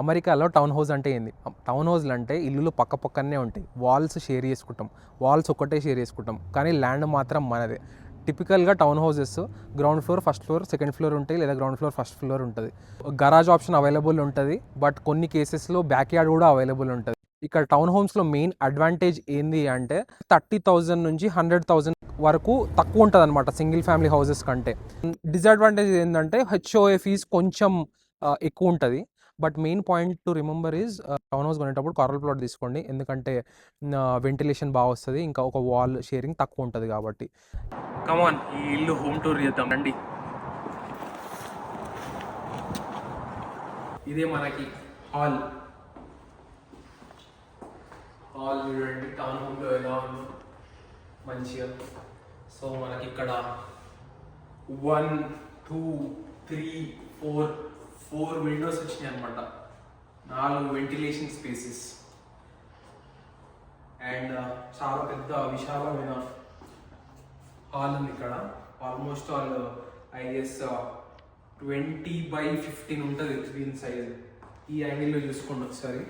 అమెరికాలో town house అంటే ఏంది? టౌన్ హౌస్లు అంటే ఇల్లులు పక్క పక్కనే ఉంటాయి. వాల్స్ షేర్ చేసుకుంటాం. వాల్స్ ఒక్కటే షేర్ చేసుకుంటాం. కానీ ల్యాండ్ మాత్రం మనదే. టిపికల్గా town houses ground floor first floor second floor ఉంటాయి. లేదా గ్రౌండ్ ఫ్లోర్ ఫస్ట్ ఫ్లోర్ ఉంటుంది. గరాజ్ ఆప్షన్ అవైలబుల్ ఉంటుంది. బట్ కొన్ని కేసెస్లో బ్యాక్ యార్డ్ కూడా అవైలబుల్ ఉంటుంది. ఇక్కడ టౌన్ హోమ్స్లో మెయిన్ అడ్వాంటేజ్ ఏంది అంటే థర్టీ థౌజండ్ నుంచి హండ్రెడ్ థౌజండ్ వరకు తక్కువ ఉంటుంది అనమాట సింగిల్ ఫ్యామిలీ హౌసెస్ కంటే. డిసడ్వాంటేజ్ ఏంటంటే హెచ్ఓఏ ఫీజ్ కొంచెం ఎక్కువ ఉంటుంది. But main point to remember is town house కొనేటప్పుడు కార్నర్ ప్లాట్ తీసుకోండి. ఎందుకంటే వెంటిలేషన్ బాగా వస్తుంది. ఇంకా ఒక వాల్ షేరింగ్ తక్కువ ఉంటుంది కాబట్టి. కమాన్ ఈ ఇల్లు హోమ్ టూర్ చేద్దాం. రండి. ఇదే మనకి హాల్. హాల్ చూడండి టౌన్ హోమ్లో ఎలా ఉందో? మంచిగా. సో మనకి ఇక్కడ one two three four four windows వచ్చినాయి అనమాట నాలుగు వెంటిలేషన్ స్పేసెస్. అండ్ చాలా పెద్ద విశాలమైన హాల్ ఉంది ఇక్కడ. Almost all I guess twenty by fifteen ఉంటుంది దీని సైజ్. ఈ యాంగిల్లో చూసుకోండి ఒకసారి.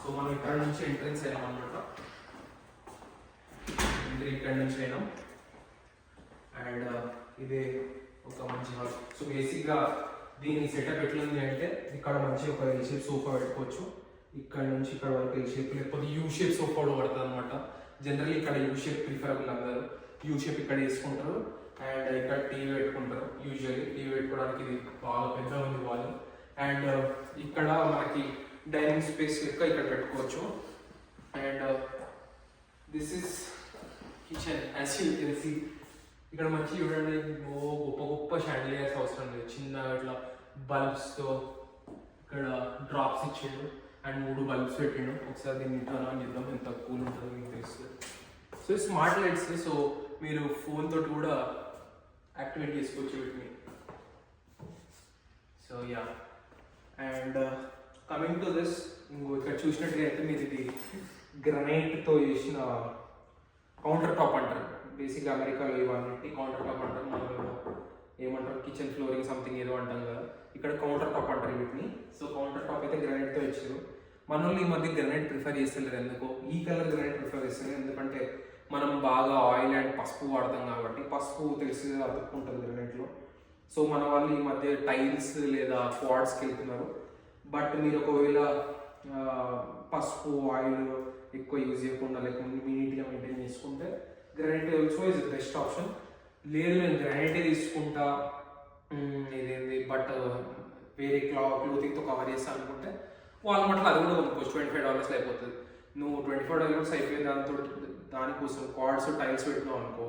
సో మనం ఇక్కడ నుంచి ఎంట్రన్స్ అయినాం అనమాట ఎంట్రీ ఇక్కడ నుంచి అయినాం. అండ్ ఇదే ఒక మంచి హాల్. సో బేసిక్గా దీని సెటప్ ఎట్లుంది అంటే ఇక్కడ మంచి ఒక ఎల్ షేప్ సోఫా పెట్టుకోవచ్చు. ఇక్కడ నుంచి ఇక్కడ వరకు ఎల్ షేప్ లేకపోతే యూ షేప్ సోఫా కూడా పడుతుంది అనమాట జనరల్లీ ఇక్కడ యూ షేప్ ప్రిఫరబుల్ అందరు. యూ షేప్ ఇక్కడ వేసుకుంటారు. అండ్ ఇక్కడ టీవీ పెట్టుకుంటారు యూజువల్లీ టీవీ పెట్టుకోవడానికి ఇది బాగా పెద్ద ఉంది వాళ్ళు అండ్ uh, ఇక్కడ మనకి డైనింగ్ స్పేస్ లెక్క ఇక్కడ పెట్టుకోవచ్చు. And this is kitchen as you can see ఇక్కడ మంచి చూడండి. ఓ గొప్ప గొప్ప షాండిలియర్స్ అవసరం లేదు. చిన్న ఇట్లా బల్బ్స్తో ఇక్కడ డ్రాప్స్ ఇచ్చిండు. అండ్ మూడు బల్బ్స్ పెట్టిండు. ఒకసారి దీన్ని టర్న్ ఆన్ చేద్దాం ఎంత కూల్ ఉంటుందో మీకు తెలుస్తుంది. సో స్మార్ట్ లైట్స్ సో మీరు ఫోన్ తోటి కూడా యాక్టివేట్ చేసుకోవచ్చు వీటిని. So yeah and coming to this ఇంకో ఇక్కడ చూసినట్టుగా అయితే మీరు ఇది గ్రనైట్తో చేసిన కౌంటర్ టాప్ అంటారు బేసిక్గా అమెరికాలో ఇవన్నీ కౌంటర్ టాప్ అంటారు. మనలో ఏమంటారు? కిచెన్ ఫ్లోరింగ్ సంథింగ్ ఏదో అంటాం కదా. ఇక్కడ కౌంటర్ టాప్ అంటారు వీటిని. సో కౌంటర్ టాప్ అయితే గ్రానైట్తో ఇచ్చారు. మన ఈ మధ్య గ్రానైట్ ప్రిఫర్ చేస్తలేరు. ఎందుకో? ఈ కలర్ గ్రానైట్ ప్రిఫర్ చేస్తారు ఎందుకంటే మనం బాగా ఆయిల్ అండ్ పసుపు వాడతాం కాబట్టి పసుపు తెలిసి అతుక్కుంటుంది గ్రానైట్లో సో మన వాళ్ళు ఈ మధ్య టైల్స్ లేదా క్వాడ్స్కి వెళ్తున్నారు బట్ మీరు ఒకవేళ పసుపు ఆయిల్ ఎక్కువ యూజ్ చేయకుండా లేకపోతే నీట్గా మెయింటైన్ చేసుకుంటే granite also is best option లేదు నేను గ్రానైటే తీసుకుంటా. ఇదేంది బట్ వేరే క్లా క్లోతింగ్తో కవర్ చేస్తా అనుకుంటే వాల్మార్ట్లో అది కూడా కొనుక్కోవచ్చు. ట్వంటీ ఫైవ్ డాలర్స్ అయిపోతుంది. నువ్వు ట్వంటీ ఫైవ్ డాలర్స్ అయిపోయిన దాంతో దానికోసం కార్డ్స్ టైల్స్ పెట్టినావు అనుకో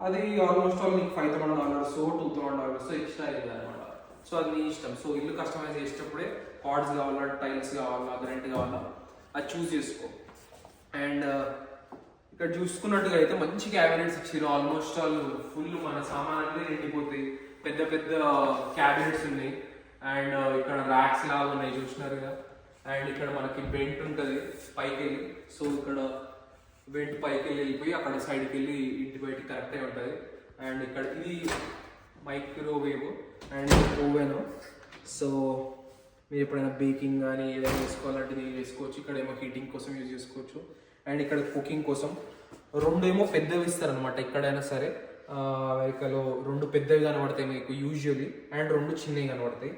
అది ఆల్మోస్ట్ ఆల్ నీకు five thousand dollars two thousand dollars extra అయింది అనమాట సో అది నీ ఇష్టం. సో ఇల్లు కస్టమైజ్ చేసేటప్పుడే కార్డ్స్ కావాలా టైల్స్ కావాలా గ్రెంట్ కావాలా అది చూస్ చేసుకో. అండ్ ఇక్కడ చూసుకున్నట్టుగా అయితే మంచి క్యాబినెట్స్ ఇచ్చారు ఆల్మోస్ట్ ఆల్ ఫుల్ మన సామాన్లన్నీ నిండిపోతాయి. పెద్ద పెద్ద క్యాబినెట్స్ ఉన్నాయి. అండ్ uh, ఇక్కడ ర్యాక్స్ లాగా ఉన్నాయి చూసినారు కదా. అండ్ ఇక్కడ మనకి బెంట్ ఉంటుంది పైకి వెళ్ళి సో ఇక్కడ వెంట్ పైకి వెళ్ళి వెళ్ళిపోయి అక్కడ సైడ్కి వెళ్ళి ఇంటి బయటికి కరెక్ట్ అయి ఉంటుంది. అండ్ ఇక్కడ ఇది మైక్రోవేవ్ అండ్ ఓవెన్ సో మీరు ఎప్పుడైనా బేకింగ్ కానీ ఏదైనా వేసుకోవాలంటే ఇది వేసుకోవచ్చు ఇక్కడ ఏమో హీటింగ్ కోసం యూజ్ చేసుకోవచ్చు. అండ్ ఇక్కడ కుకింగ్ కోసం రెండు ఏమో పెద్దవి ఇస్తారనమాట ఎక్కడైనా సరే. ఆ, రెండు పెద్దవి కనబడతాయి మీకు యూజువలీ అండ్ రెండు చిన్నవి కనబడతాయి.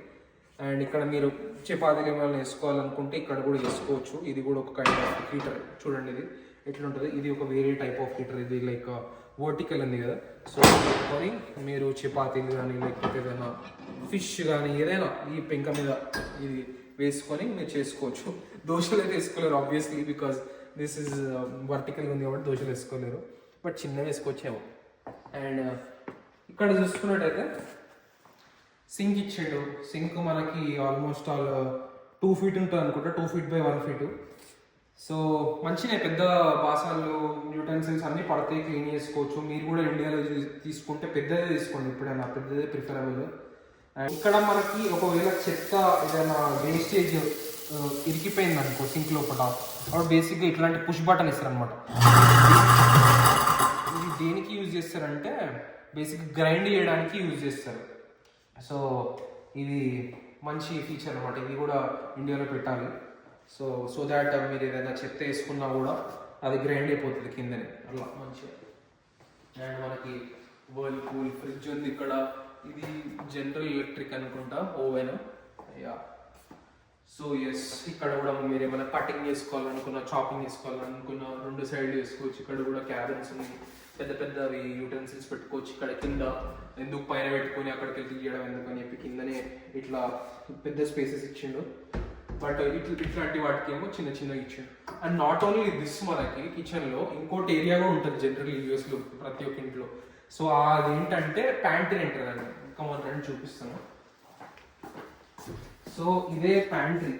అండ్ ఇక్కడ మీరు చపాతీలు ఏమైనా వేసుకోవాలనుకుంటే ఇక్కడ కూడా వేసుకోవచ్చు. ఇది కూడా ఒక కైండ్ ఆఫ్ హీటర్ చూడండి ఇది ఎట్లా ఉంటుంది ఇది ఒక వేరే టైప్ ఆఫ్ హీటర్ ఇది లైక్ వర్టికల్ ఉంది కదా. సో పెట్టుకొని మీరు చపాతీలు కానీ లేకపోతే ఏదైనా ఫిష్ కానీ ఏదైనా ఈ పెంక మీద ఇది వేసుకొని మీరు చేసుకోవచ్చు. దోశలు అయితే వేసుకోలేరు obviously because this is vertical ఉంది కాబట్టి దోశలు వేసుకోలేరు. బట్ చిన్నవి వేసుకోవచ్చేమో. అండ్ ఇక్కడ చూసుకున్నట్టయితే సింక్ ఇచ్చాడు. సింక్ మనకి ఆల్మోస్ట్ ఆల్ టూ ఫీట్ ఉంటుంది అనుకుంటా. Two feet by one feet. So మంచిగా పెద్ద బాసాలు యూటెన్సిల్స్ అన్నీ పడతాయి క్లీన్ చేసుకోవచ్చు. మీరు కూడా ఇండియాలో తీసుకుంటే పెద్దదే తీసుకోండి ఇప్పుడైనా పెద్దదే ప్రిఫరబుల్. అండ్ ఇక్కడ మనకి ఒకవేళ చెత్త ఏదైనా వేస్టేజ్ ఇరికిపోయింది అనుకో సింక్ లోపల. అప్పుడు బేసిక్గా ఇట్లాంటి పుష్ బటన్ ఇస్తారనమాట ఇది దేనికి యూజ్ చేస్తారంటే బేసిక్ గ్రైండ్ చేయడానికి యూజ్ చేస్తారు. సో ఇది మంచి ఫీచర్ అనమాట ఇది కూడా ఇండియాలో పెట్టాలి. సో సో దాట్ మీరు ఏదైనా చెత్త వేసుకున్నా కూడా అది గ్రైండ్ అయిపోతుంది కిందనే. అలా మంచిగా. అండ్ మనకి వర్ల్ కూల్ ఫ్రిడ్జ్ ఉంది ఇక్కడ. ఇది జనరల్ ఎలక్ట్రిక్ అనుకుంటా ఓవెన్ యా సో ఎస్ ఇక్కడ కూడా మీరు ఏమైనా కటింగ్ చేసుకోవాలనుకున్నా చాపింగ్ చేసుకోవాలనుకున్నా రెండు సైడ్ వేసుకోవచ్చు. ఇక్కడ కూడా క్యాబిన్స్ ఉన్నాయి. పెద్ద పెద్దవి యూటెన్సిల్స్ పెట్టుకోవచ్చు ఇక్కడ కింద. ఎందుకు పైన పెట్టుకొని అక్కడికి వెళ్ళి తీయడం ఎందుకు అని చెప్పి కిందనే ఇట్లా పెద్ద స్పేసెస్ ఇచ్చిండు. బట్ ఇట్లా ఇట్లాంటి వాటికి ఏమో చిన్న చిన్నగా ఇచ్చిండు. అండ్ నాట్ ఓన్లీ దిస్ మనకి కిచెన్లో ఇంకోటి ఏరియా కూడా ఉంటుంది జనరల్ యూఎస్లో ప్రతి ఒక్క ఇంట్లో. సో అదేంటంటే ప్యాంట్రీ అంటారు దాన్ని. ఇంకా మన రెండు చూపిస్తాను. సో ఇదే ప్యాంట్రీ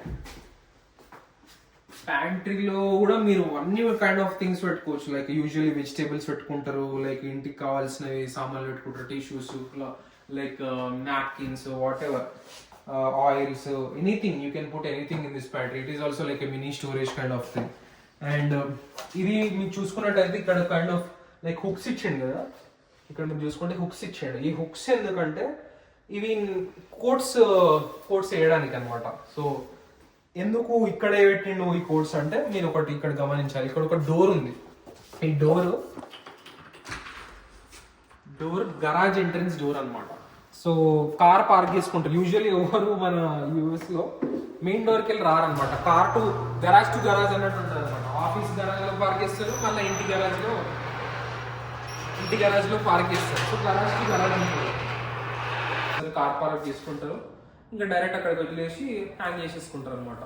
ప్యాంట్రీలో కూడా మీరు అన్ని కైండ్ ఆఫ్ థింగ్స్ పెట్టుకోవచ్చు. లైక్ యూజువల్లీ వెజిటేబుల్స్ పెట్టుకుంటారు. లైక్ ఇంటికి కావాల్సినవి సామాన్లు పెట్టుకుంటారు. Tissues like napkins whatever oils anything you can put anything in this pantry it is also like a mini storage kind of thing and ఇది మీరు చూసుకున్నట్టయితే ఇక్కడ కైండ్ ఆఫ్ లైక్ హుక్స్ ఇచ్చిండు కదా? ఇక్కడ మీరు చూసుకుంటే హుక్స్ ఇచ్చాడు. ఈ హుక్స్ ఎందుకంటే ఇవి కోట్స్ కోట్స్ వేయడానికి అనమాట సో ఎందుకు ఇక్కడే పెట్టిండు ఈ కోట్స్ అంటే మీరు ఒకటి ఇక్కడ గమనించాలి. ఇక్కడ ఒక డోర్ ఉంది. ఈ door door garage entrance door అన్నమాట. సో కార్ పార్క్ చేసుకుంటారు. యూజువల్లీ ఎవరు మన యూఎస్లో మెయిన్ డోర్కి వెళ్ళి రారనమాట car to garage to garage అన్నట్టు ఉంటుంది అనమాట ఆఫీస్ గరాజ్లో పార్క్ చేస్తారు మళ్ళీ ఇంటి గరాజ్లో ఇంటి గరాజ్లో పార్క్ చేస్తారు. సో గరాజ్ టు గరాజ్ ఉంటుంది కార్ పార్క్ చేసుకుంటారు ఇంకా డైరెక్ట్ అక్కడికి వదిలేసి హ్యాంగ్ చేసేసుకుంటారు అనమాట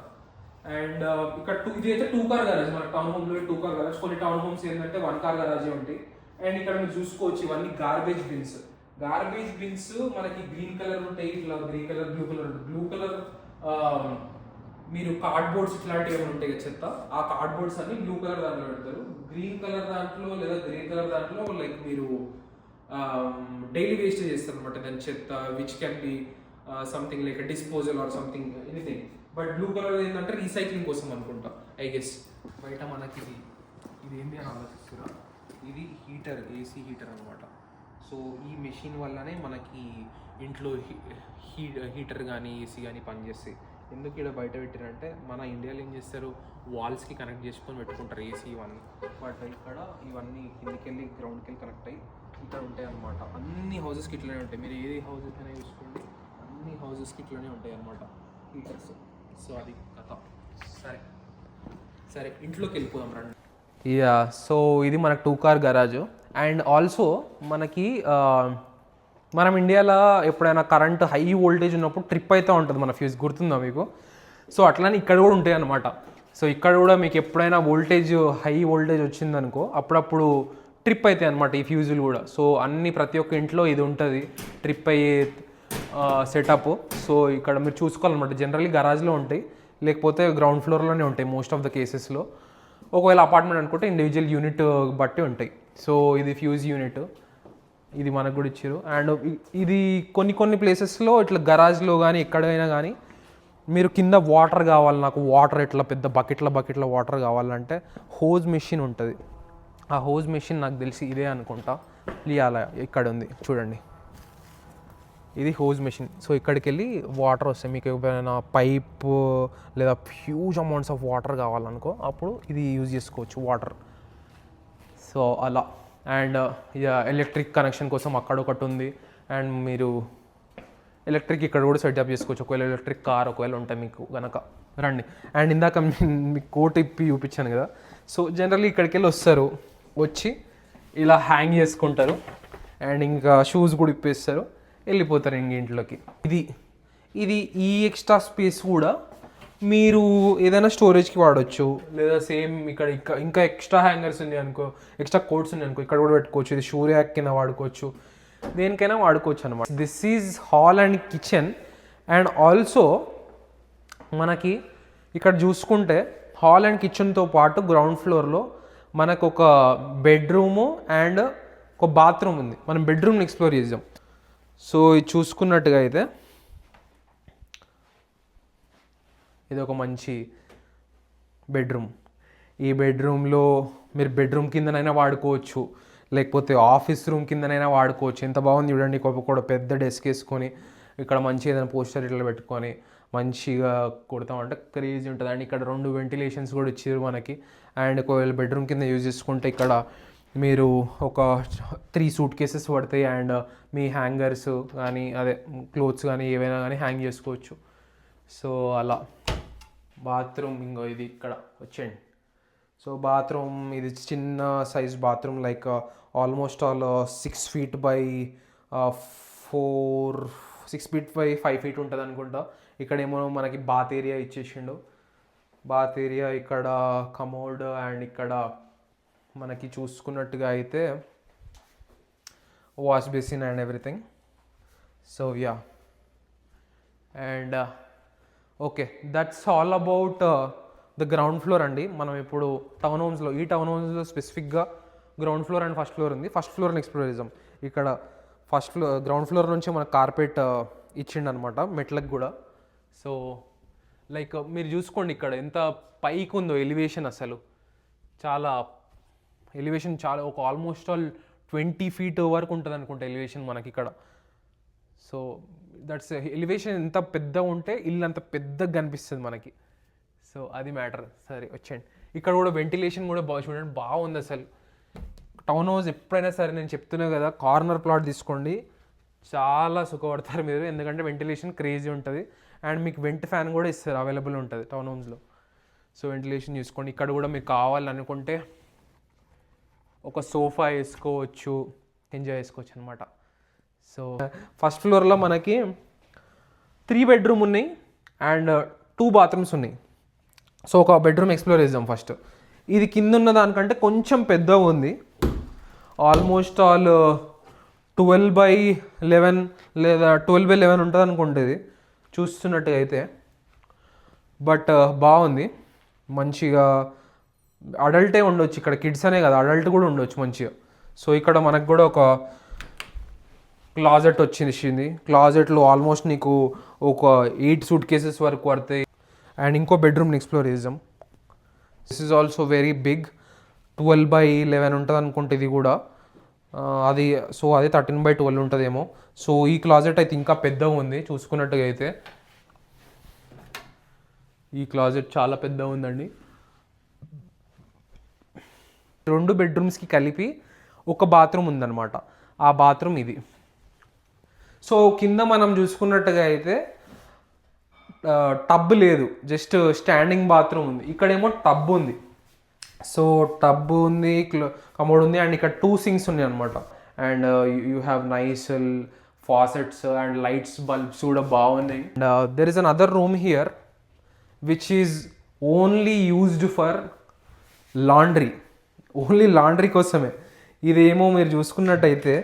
అండ్ uh, ఇక్కడ టూ ఇది అయితే టూ కార్ గరాజ్ మన టౌన్ హోమ్లో టూ కార్ గరాజ్ కొన్ని టౌన్ హోమ్స్ ఏంటంటే వన్ కార్ గరాజే ఉంటాయి. అండ్ ఇక్కడ మీరు చూసుకోవచ్చు ఇవన్నీ గార్బేజ్ బిన్స్ గార్బేజ్ బిన్స్ మనకి గ్రీన్ కలర్ ఉంటాయి ఇట్లా green colour blue colour blue colour మీరు కార్డ్బోర్డ్స్ ఇట్లాంటివి ఏమైనా ఉంటాయి కదా చెత్త ఆ కార్డ్బోర్డ్స్ అన్ని బ్లూ కలర్ దాంట్లో పెడతారు. గ్రీన్ కలర్ దాంట్లో లేదా గ్రీన్ కలర్ దాంట్లో లైక్ మీరు డైలీ వేస్ట్ చేస్తారు అనమాట దాని చెత్త which can be something like disposal or something anything but blue colour ఏంటంటే రీసైక్లింగ్ కోసం అనుకుంటా ఐ గెస్ బయట మనకి ఇది ఇది ఏంటి అని ఆలోచిస్తున్నా ఇది హీటర్ ఏసీ హీటర్ అనమాట సో ఈ మెషిన్ వల్లనే మనకి ఇంట్లో హీ హీటర్ కానీ ఏసీ కానీ పనిచేస్తాయి. ఎందుకు ఇక్కడ బయట పెట్టారంటే మన ఇండియాలో ఏం చేస్తారు? వాల్స్కి కనెక్ట్ చేసుకొని పెట్టుకుంటారు ఏసీ ఇవన్నీ. బట్ ఇక్కడ ఇవన్నీ కిందికి వెళ్ళి గ్రౌండ్కి వెళ్ళి కనెక్ట్ అయ్యి ఇక్కడ ఉంటాయి అన్నమాట. అన్ని హౌసెస్కి ఇట్లనే ఉంటాయి. మీరు ఏది హౌసెస్ అయినా చూసుకోండి. అన్ని హౌసెస్కి ఇట్లనే ఉంటాయి అన్నమాట. హీటర్స్ సో అది కథ. సరే. సరే ఇంట్లోకి వెళ్ళిపోదాం రండి. యా సో ఇది మనకు two car garage and also మనకి మనం ఇండియాలో ఎప్పుడైనా కరెంట్ హై వోల్టేజ్ ఉన్నప్పుడు ట్రిప్ అయితే ఉంటుంది మన ఫ్యూజ్ గుర్తుందా మీకు? సో అట్లానే ఇక్కడ కూడా ఉంటాయి అనమాట సో ఇక్కడ కూడా మీకు ఎప్పుడైనా వోల్టేజ్ హై వోల్టేజ్ వచ్చిందనుకో అప్పుడప్పుడు ట్రిప్ అవుతాయి అనమాట ఈ ఫ్యూజులు కూడా. సో అన్ని ప్రతి ఒక్క ఇంట్లో ఇది ఉంటుంది ట్రిప్ అయ్యే సెటప్ సో ఇక్కడ మీరు చూసుకోవాలన్నమాట. జనరల్లీ గరాజ్లో ఉంటాయి లేకపోతే గ్రౌండ్ ఫ్లోర్లోనే ఉంటాయి మోస్ట్ ఆఫ్ ద కేసెస్లో ఒకవేళ అపార్ట్మెంట్ అనుకుంటే ఇండివిజువల్ యూనిట్ బట్టి ఉంటాయి. సో ఇది ఫ్యూజ్ యూనిట్ ఇది మనకు కూడా ఇచ్చారు. అండ్ ఇది కొన్ని కొన్ని ప్లేసెస్లో ఇట్లా గరాజ్లో కానీ ఎక్కడైనా కానీ మీరు కింద వాటర్ కావాలి నాకు వాటర్ ఇట్లా పెద్ద బకెట్ల బకెట్ల వాటర్ కావాలంటే హోజ్ మెషిన్ ఉంటుంది. ఆ హోజ్ మెషిన్ నాకు తెలిసి ఇదే అనుకుంటా. లియాల ఇక్కడ ఉంది చూడండి. ఇది హోజ్ మెషిన్. సో ఇక్కడికి వెళ్ళి వాటర్ వస్తాయి. మీకు ఏమైనా పైప్ లేదా హ్యూజ్ అమౌంట్స్ ఆఫ్ వాటర్ కావాలనుకో అప్పుడు ఇది యూజ్ చేసుకోవచ్చు వాటర్. సో అలా. అండ్ ఇక ఎలక్ట్రిక్ కనెక్షన్ కోసం అక్కడ ఒకటి ఉంది. అండ్ మీరు ఎలక్ట్రిక్ ఇక్కడ కూడా సెటప్ చేసుకోవచ్చు. ఒకవేళ ఎలక్ట్రిక్ కార్ ఒకవేళ ఉంటాయి మీకు కనుక రండి. అండ్ ఇందాక మీ- మీకు కోట్ ఇప్పి చూపించాను కదా. సో జనరల్లీ ఇక్కడికి వెళ్ళి వస్తారు. వచ్చి ఇలా హ్యాంగ్ చేసుకుంటారు. అండ్ ఇంకా షూస్ కూడా ఇప్పేస్తారు. వెళ్ళిపోతారు ఇంక ఇంట్లోకి. ఇది ఇది ఈ ఎక్స్ట్రా స్పేస్ కూడా మీరు ఏదైనా స్టోరేజ్కి వాడచ్చు. లేదా సేమ్ ఇక్కడ ఇంకా ఇంకా ఎక్స్ట్రా హ్యాంగర్స్ ఉన్నాయి అనుకో ఎక్స్ట్రా కోట్స్ ఉన్నాయి అనుకో ఇక్కడ కూడా పెట్టుకోవచ్చు. ఇది షూ ర్యాక్ కింద వాడుకోవచ్చు. దేనికైనా వాడుకోవచ్చు అనమాట this is hall and kitchen and also మనకి ఇక్కడ చూసుకుంటే హాల్ అండ్ కిచెన్తో పాటు గ్రౌండ్ ఫ్లోర్లో మనకు ఒక బెడ్రూము అండ్ ఒక బాత్రూమ్ ఉంది. మనం బెడ్రూమ్ని ఎక్స్ప్లోర్ చేద్దాం. సో ఇది చూసుకున్నట్టుగా అయితే ఇది ఒక మంచి బెడ్రూమ్. ఈ బెడ్రూమ్లో మీరు బెడ్రూమ్ కిందనైనా వాడుకోవచ్చు. లేకపోతే ఆఫీస్ రూమ్ కిందనైనా వాడుకోవచ్చు. ఎంత బాగుంది చూడండి. ఒక కూడా పెద్ద డెస్క్ వేసుకొని ఇక్కడ మంచి ఏదైనా పోస్టర్ ఇట్లా పెట్టుకొని మంచిగా కొడతామంటే క్రేజీ ఉంటుంది. అండ్ ఇక్కడ రెండు వెంటిలేషన్స్ కూడా ఇచ్చారు మనకి. అండ్ ఒకవేళ బెడ్రూమ్ కింద యూజ్ చేసుకుంటే ఇక్కడ మీరు ఒక త్రీ సూట్ కేసెస్ పడతాయి అండ్ మీ హ్యాంగర్స్ కానీ అదే క్లోత్స్ కానీ ఏవైనా కానీ హ్యాంగ్ చేసుకోవచ్చు. సో అలా. బాత్రూమ్ ఇంకో ఇది ఇక్కడ వచ్చేయండి. సో బాత్రూమ్ ఇది చిన్న size bathroom like almost all six feet by four six feet by five feet ఉంటుంది అనుకుంటా ఇక్కడేమో మనకి బాత్ ఏరియా ఇచ్చేసిండు. బాత్ ఏరియా ఇక్కడ కమోడ్ అండ్ ఇక్కడ మనకి చూసుకున్నట్టుగా అయితే wash basin and everything so yeah and okay that's all about the ground floor అండి. మనం ఇప్పుడు టౌన్ హోమ్స్లో ఈ టౌన్ హోమ్స్లో స్పెసిఫిక్గా ground floor and first floor ఉంది. ఫస్ట్ ఫ్లోర్ని ఎక్స్ప్లోర్ చేద్దాం ఇక్కడ ఫస్ట్ ఫ్లోర్ గ్రౌండ్ ఫ్లోర్ నుంచి మనకు కార్పెట్ uh, ఇచ్చిండనమాట మెట్లకు కూడా. సో లైక్ మీరు చూసుకోండి ఇక్కడ ఎంత పైకి ఉందో ఎలివేషన్ అసలు. చాలా ఎలివేషన్ చాలా ఒక ఆల్మోస్ట్ ఆల్ ట్వంటీ ఫీట్ వరకు ఉంటుంది అనుకుంటా ఎలివేషన్ మనకి ఇక్కడ. సో దట్స్ ఎలివేషన్ ఎంత పెద్ద ఉంటే ఇల్లు అంత పెద్దగా కనిపిస్తుంది మనకి. సో అది మ్యాటర్ సరే వచ్చేయండి. ఇక్కడ కూడా వెంటిలేషన్ కూడా బాగా చూడండి బాగుంది అసలు. టౌన్ హౌస్ ఎప్పుడైనా సరే నేను చెప్తున్నా కదా కార్నర్ ప్లాట్ తీసుకోండి. చాలా సుఖపడతారు మీరు. ఎందుకంటే వెంటిలేషన్ క్రేజీ ఉంటుంది. అండ్ మీకు వెంట్ ఫ్యాన్ కూడా ఇస్తారు. అవైలబుల్ ఉంటుంది టౌన్ హోమ్స్లో. సో వెంటిలేషన్ చూసుకోండి. ఇక్కడ కూడా మీకు కావాలనుకుంటే ఒక సోఫా వేసుకోవచ్చు. ఎంజాయ్ చేసుకోవచ్చు అనమాట సో ఫస్ట్ ఫ్లోర్లో మనకి త్రీ బెడ్రూమ్ ఉన్నాయి. అండ్ టూ బాత్రూమ్స్ ఉన్నాయి. సో ఒక బెడ్రూమ్ ఎక్స్ప్లోర్ చేద్దాం ఫస్ట్. ఇది కింద ఉన్న దానికంటే కొంచెం పెద్దగా ఉంది. Almost all twelve by eleven లేదా ట్వెల్వ్ బై లెవెన్ ఉంటుంది అనుకుంటుంది చూస్తున్నట్టుగా అయితే. బట్ uh, బాగుంది. మంచిగా అడల్టే ఉండొచ్చు. ఇక్కడ కిడ్స్ అనే కదా అడల్ట్ కూడా ఉండొచ్చు మంచిగా. సో ఇక్కడ మనకు కూడా ఒక క్లాజెట్ వచ్చింది క్లాజెట్లో ఆల్మోస్ట్ నీకు ఒక ఎయిట్ సూట్ కేసెస్ వరకు పడతాయి. అండ్ ఇంకో బెడ్రూమ్ని ఎక్స్ప్లోర్ చేద్దాం. This is also very big twelve by eleven ఉంటుంది అనుకుంటే ఇది కూడా. అది సో అది థర్టీన్ బై ట్వెల్వ్ ఉంటుందేమో. సో ఈ క్లాజెట్ అయితే ఇంకా పెద్దగా ఉంది చూసుకున్నట్టుగా అయితే. ఈ క్లాజెట్ చాలా పెద్దగా ఉందండి. రెండు బెడ్రూమ్స్కి కలిపి ఒక బాత్రూమ్ ఉందన్నమాట. ఆ బాత్రూమ్ ఇది. సో కింద మనం చూసుకున్నట్టుగా అయితే టబ్ లేదు. జస్ట్ స్టాండింగ్ బాత్రూమ్ ఉంది. ఇక్కడేమో టబ్ ఉంది. సో టబ్ ఉంది కమోడ్ ఉంది అండ్ ఇక్కడ టూ సింక్స్ ఉన్నాయి అనమాట and you have nice faucets and lights bulbs కూడా బాగున్నాయి. And there is another room here which is only used for laundry only laundry కోసమే. ఇదేమో మీరు చూసుకున్నట్టయితే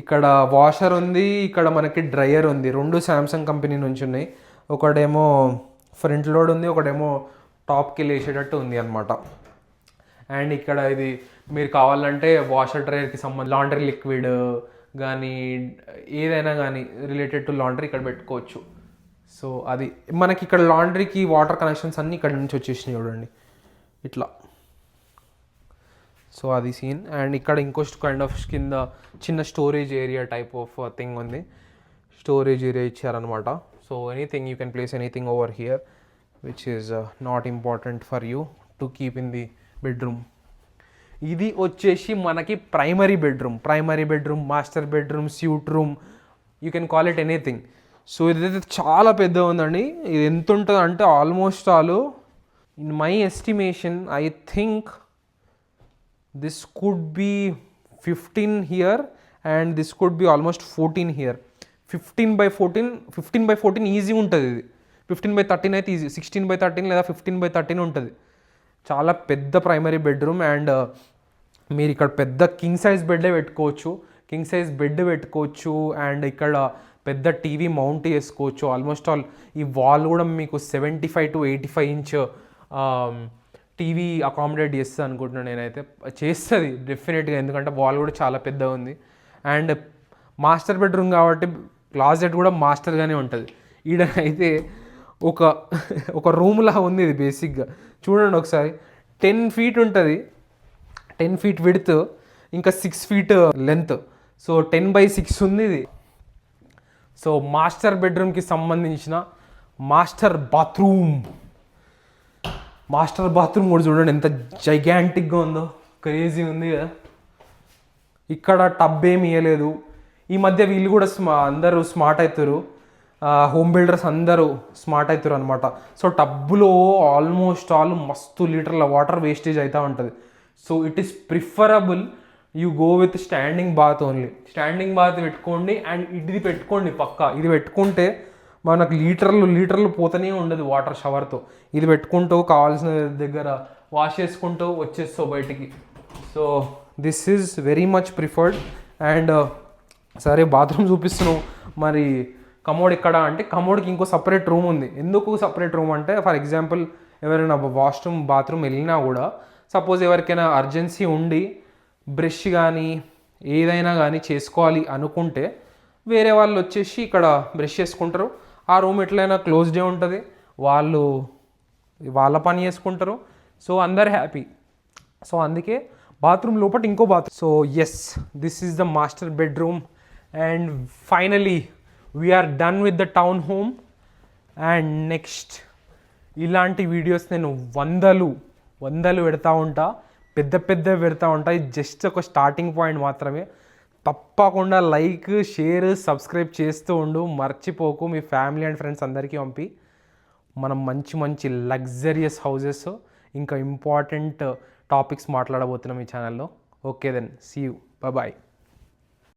ఇక్కడ వాషర్ ఉంది ఇక్కడ మనకి డ్రయర్ ఉంది. రెండు శాంసంగ్ కంపెనీ నుంచి ఉన్నాయి. ఒకటేమో ఫ్రంట్ లోడ్ ఉంది ఒకటేమో టాప్కి వేసేటట్టు ఉంది అనమాట అండ్ ఇక్కడ ఇది మీరు కావాలంటే వాషర్ డ్రైయర్కి సంబంధించి లాండ్రీ లిక్విడ్ కానీ ఏదైనా కానీ రిలేటెడ్ టు లాండ్రీ ఇక్కడ పెట్టుకోవచ్చు. సో అది మనకి ఇక్కడ లాండ్రీకి వాటర్ కనెక్షన్స్ అన్నీ ఇక్కడ నుంచి వచ్చేసినాయి చూడండి. ఇట్లా. సో అది సీన్ అండ్ ఇక్కడ ఇంకో కైండ్ ఆఫ్ కింద చిన్న storage area type of thing ఉంది. స్టోరేజ్ ఏరియా ఇచ్చారనమాట so anything you can place anything over here which is not important for you to keep in the bedroom. ఇది వచ్చేసి మనకి primary bedroom. Primary bedroom master bedroom suite room. You can call it anything so ఇదైతే చాలా పెద్దగా ఉందండి. ఇది ఎంత ఉంటుంది అంటే almost all in my estimation I think this could be fifteen here and this could be almost fourteen here fifteen by fourteen fifteen by fourteen easy ఉంటుంది ఇది. ఫిఫ్టీన్ బై థర్టీన్ అయితే ఈజీ సిక్స్టీన్ బై థర్టీన్ లేదా fifteen by thirteen ఉంటుంది. చాలా పెద్ద primary bedroom and మీరు ఇక్కడ పెద్ద కింగ్ సైజ్ బెడ్డే పెట్టుకోవచ్చు. కింగ్ సైజ్ బెడ్ పెట్టుకోవచ్చు అండ్ ఇక్కడ పెద్ద టీవీ మౌంట్ చేసుకోవచ్చు ఆల్మోస్ట్ ఆల్ ఈ వాల్ కూడా మీకు seventy five to eighty five inch TV accommodate చేస్తుంది అనుకుంటున్నాను నేనైతే. చేస్తుంది డెఫినెట్గా ఎందుకంటే వాల్ కూడా చాలా పెద్దగా ఉంది. అండ్ మాస్టర్ బెడ్రూమ్ కాబట్టి క్లాజెట్ కూడా మాస్టర్గానే ఉంటుంది. ఈడ అయితే ఒక ఒక రూమ్లా ఉంది ఇది బేసిక్గా. చూడండి ఒకసారి. టెన్ ఫీట్ ఉంటుంది. టెన్ ఫీట్ విడ్త్ ఇంకా six feet length so ten by six ఉంది ఇది. సో మాస్టర్ బెడ్రూమ్కి సంబంధించిన మాస్టర్ బాత్రూమ్. మాస్టర్ బాత్రూమ్ కూడా చూడండి ఎంత జైగాంటిక్గా ఉందో. క్రేజీ ఉంది కదా. ఇక్కడ టబ్ ఏమి ఇవ్వలేదు ఈ మధ్య వీళ్ళు కూడా స్మా అందరూ స్మార్ట్ అవుతారు. హోమ్ బిల్డర్స్ అందరూ స్మార్ట్ అవుతారు అనమాట సో టబ్బులో ఆల్మోస్ట్ ఆల్ మస్తు లీటర్ల వాటర్ వేస్టేజ్ అవుతూ ఉంటుంది. So it is preferable you go with standing bath only standing bath పెట్టుకోండి అండ్ ఇది పెట్టుకోండి పక్కా. ఇది పెట్టుకుంటే మనకు లీటర్లు లీటర్లు పోతూనే ఉండదు వాటర్ షవర్తో ఇది పెట్టుకుంటూ కావాల్సిన దగ్గర వాష్ చేసుకుంటూ వచ్చేస్తావు బయటికి. So this is very much preferred and సరే బాత్రూమ్ చూపిస్తున్నావు. మరి కమోడ్ ఇక్కడ? అంటే కమోడ్కి ఇంకో సపరేట్ రూమ్ ఉంది. ఎందుకు సపరేట్ రూమ్ అంటే ఫర్ ఎగ్జాంపుల్ ఎవరైనా వాష్రూమ్ బాత్రూమ్ వెళ్ళినా కూడా సపోజ్ ఎవరికైనా అర్జెన్సీ ఉండి బ్రష్ కానీ ఏదైనా కానీ చేసుకోవాలి అనుకుంటే వేరే వాళ్ళు వచ్చేసి ఇక్కడ బ్రష్ చేసుకుంటారు. ఆ రూమ్ ఎట్లయినా క్లోజ్డే ఉంటుంది. వాళ్ళు వాళ్ళ పని చేసుకుంటారు. సో అందరు హ్యాపీ సో అందుకే బాత్రూమ్ లోపల ఇంకో bathroom so yes this is the master bedroom and finally we are done with the town home and next ఇలాంటి వీడియోస్ నేను వందలు వందలు పెడతా ఉంటా. పెద్ద పెద్ద పెడతా ఉంటా. ఇది జస్ట్ ఒక స్టార్టింగ్ పాయింట్ మాత్రమే. తప్పకుండా లైక్ షేర్ సబ్స్క్రైబ్ చేస్తూ ఉండు. మర్చిపోకు. మీ ఫ్యామిలీ అండ్ ఫ్రెండ్స్ అందరికీ పంపి. మనం మంచి మంచి లగ్జరియస్ హౌసెస్ ఇంకా ఇంపార్టెంట్ టాపిక్స్ మాట్లాడబోతున్నాం ఈ ఛానల్లో okay then see you bye